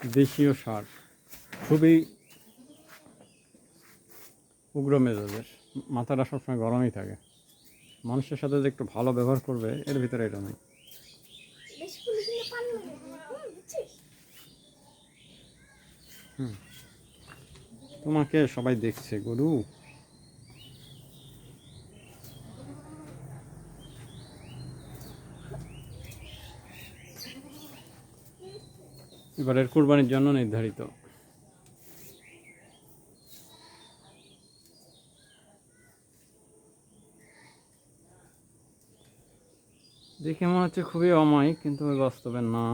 দেশীয় সার খুবই উগ্র মেজাজের মাথাটা সবসময় গরমই থাকে। মানুষের সাথে যে একটু ভালো ব্যবহার করবে এর ভিতরে এটা নেই। তোমাকে সবাই দেখছে গরু। এবারের কোরবানির জন্য নির্ধারিত। দেখে মনে হচ্ছে খুবই অমায়িক কিন্তু ওই বাস্তবে না।